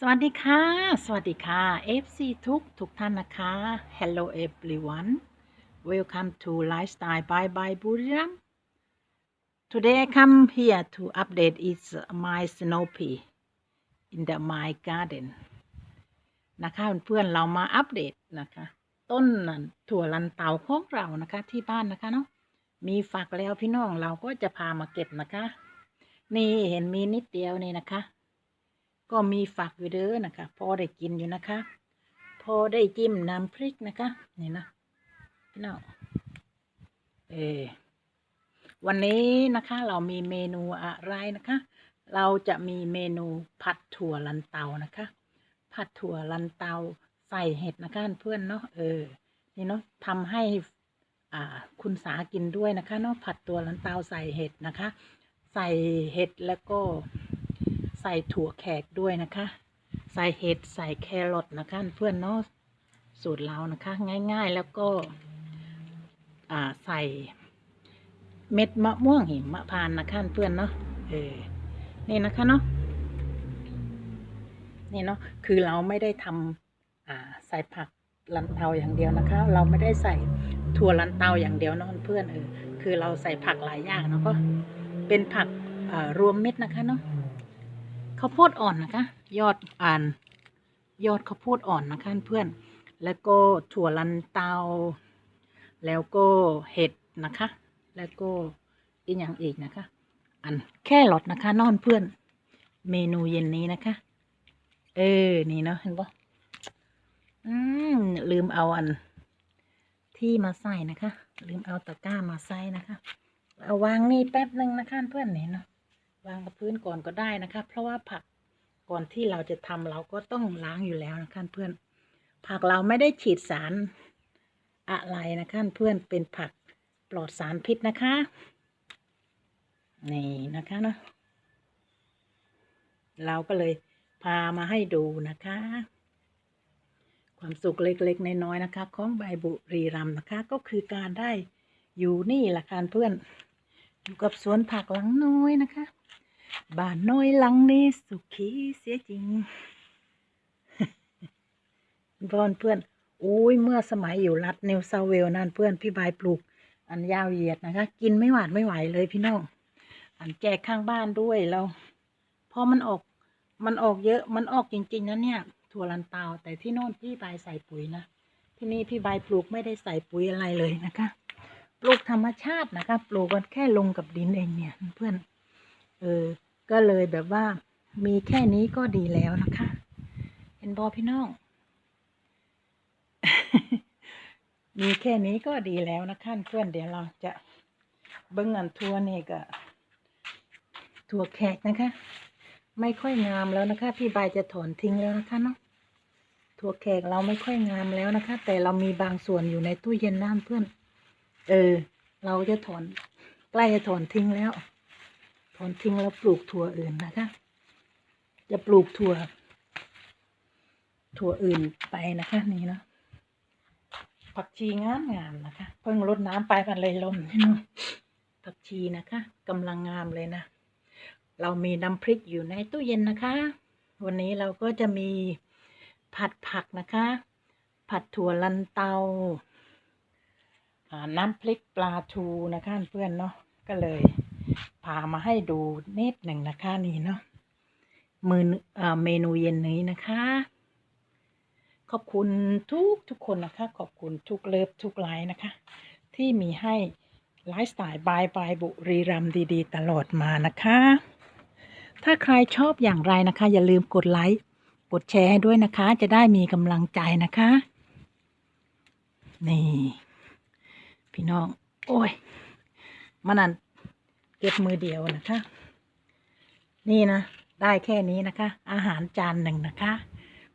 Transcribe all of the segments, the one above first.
สวัสดีค่ะ สวัสดีค่ะ FC ทุกทุกท่านนะคะ Hello everyone Welcome to Lifestyle by by Buriram Today I come here to update is my Snoopy in the my garden นะคะเพื่อนๆเรามาอัปเดตนะคะ ต้นนั่นถั่วลันเตาของเรานะคะที่บ้านนะคะเนาะมีฝักแล้วพี่น้องเราก็จะพามาเก็บนะคะ นี่เห็นมีนิดเดียวนี่นะคะ ก็มีฝักอยู่เด้อนะคะ พอได้กินอยู่นะคะ พอได้จิ้มน้ำพริกนะคะ นี่นะพี่น้องเออวันนี้นะคะเรามีเมนูอะไรนะคะ เราจะมีเมนูผัดถั่วลันเตานะคะ ผัดถั่วลันเตาใส่เห็ดนะคะเพื่อนเนาะเออ นี่เนาะทำให้อ่าคุณสากินด้วยนะคะเนาะผัดตัวลันเตาใส่เห็ดนะคะ ใส่เห็ดแล้วก็ ใส่ถั่วแขกด้วยนะคะ ใส่เห็ดใส่แครอทนะคะเพื่อนเนาะสูตรเรานะคะ ง่าย ๆ แล้วก็ใส่เม็ดมะม่วงหิมะพานต์นะคะเพื่อนเนาะเออนี่นะคะเนาะนี่เนาะคือเราไม่ได้ทำอ่าใส่ผักลันเตาอย่างเดียวนะคะ เราไม่ได้ใส่ถั่วลันเตาอย่างเดียวเนาะเพื่อนเออคือเราใส่ผักหลายอย่างเนาะก็เป็นผักรวมเม็ดนะคะเนาะ ข้าวโพดอ่อนนะคะ ยอดอ่าน ยอดข้าวโพดอ่อนนะคะเพื่อน แล้วก็ถั่วลันเตา แล้วก็เห็ดนะคะ แล้วก็อีกอย่างอีกนะคะ อันแค่หลอดนะคะนอนเพื่อน เมนูเย็นนี้นะคะ เออ นี่เนาะเห็นปะอืมลืมเอาอันที่มาใส่นะคะ ลืมเอาตะกร้ามาใส่นะคะ เอาวางนี่แป๊บหนึ่งนะคะเพื่อนเนี่ยเนาะ วางกับพื้นก่อนก็ได้นะคะ เพราะว่าผักก่อนที่เราจะทำเราก็ต้องล้างอยู่แล้วนะคะเพื่อน ผักเราไม่ได้ฉีดสารอะไรนะคะเพื่อนเป็นผักปลอดสารพิษนะคะนี่นะคะเนาะเราก็เลยพามาให้ดูนะคะ ความสุขเล็กๆน้อยๆนะคะ ของใบบุรีรัมนะคะ ก็คือการได้อยู่นี่ละค่ะเพื่อน อยู่กับสวนผักหลังน้อยนะคะ บ้านน้อยหลังนี้สุขีเสียจริงเพื่อนเพื่อนโอ้ยเมื่อสมัยอยู่รัฐนิวเซาเวลนั่นเพื่อนพี่บายปลูก อันยาวเหยียดนะคะ กินไม่หวาดไม่ไหวเลยพี่น้องอันแจกข้างบ้านด้วยแล้วพอมันออกมันออกเยอะมันออกจริงๆนะเนี่ย ถั่วลันเตาแต่ที่โน่นพี่บายใส่ปุ๋ยนะที่นี่พี่บายปลูกไม่ได้ใส่ปุ๋ยอะไรเลยนะคะ ปลูกธรรมชาตินะคะ ปลูกกันแค่ลงกับดินเองเนี่ยเพื่อนเออ ก็เลยแบบว่ามีแค่นี้ก็ดีแล้วนะคะ เห็นบอพี่น้อง มีแค่นี้ก็ดีแล้วนะคะเพื่อนเดี๋ยวเราจะเบิ้งอันทัวนี่ก็ถั่วแขกนะคะ ไม่ค่อยงามแล้วนะคะ พี่บายจะถอนทิ้งแล้วนะคะเนาะถั่วแขกเราไม่ค่อยงามแล้วนะคะ แต่เรามีบางส่วนอยู่ในตู้เย็นน้ำเพื่อน เออ เราจะถอน ใกล้จะถอนทิ้งแล้ว ถอนทิ้งแล้วปลูกถั่วอื่นนะคะ จะปลูกถั่ว ถั่วอื่นไปนะคะนี่เนาะผักชีงามงามนะคะ เพิ่งรดน้ำไปมันเลยลมใช่ไหมผักชีนะคะกำลังงามเลยนะ เรามีน้ำพริกอยู่ในตู้เย็นนะคะ วันนี้เราก็จะมีผัดผักนะคะ ผัดถั่วลันเตาอ่าน้ำพริกปลาทูนะคะเพื่อนเนาะก็เลย พามาให้ดูนิดหนึ่งนะคะนี่เนาะมือเอ่อเมนูเย็นนี้นะคะ ขอบคุณทุกทุกคนนะคะ ขอบคุณทุกเลิฟทุกไลน์นะคะ ที่มีให้ไลฟ์สไตล์บายบายบุรีรัมดีๆ ตลอดมานะคะ ถ้าใครชอบอย่างไรนะคะ อย่าลืมกดไลค์กดแชร์ให้ด้วยนะคะ จะได้มีกำลังใจนะคะ นี่ พี่น้อง โอ้ยมันนั่น เก็บมือเดียวนะคะ นี่นะ ได้แค่นี้นะคะ อาหารจานหนึ่งนะคะ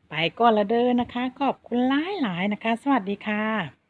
ไปก่อนละเด้อนะคะ ขอบคุณหลายหลายๆนะคะ สวัสดีค่ะ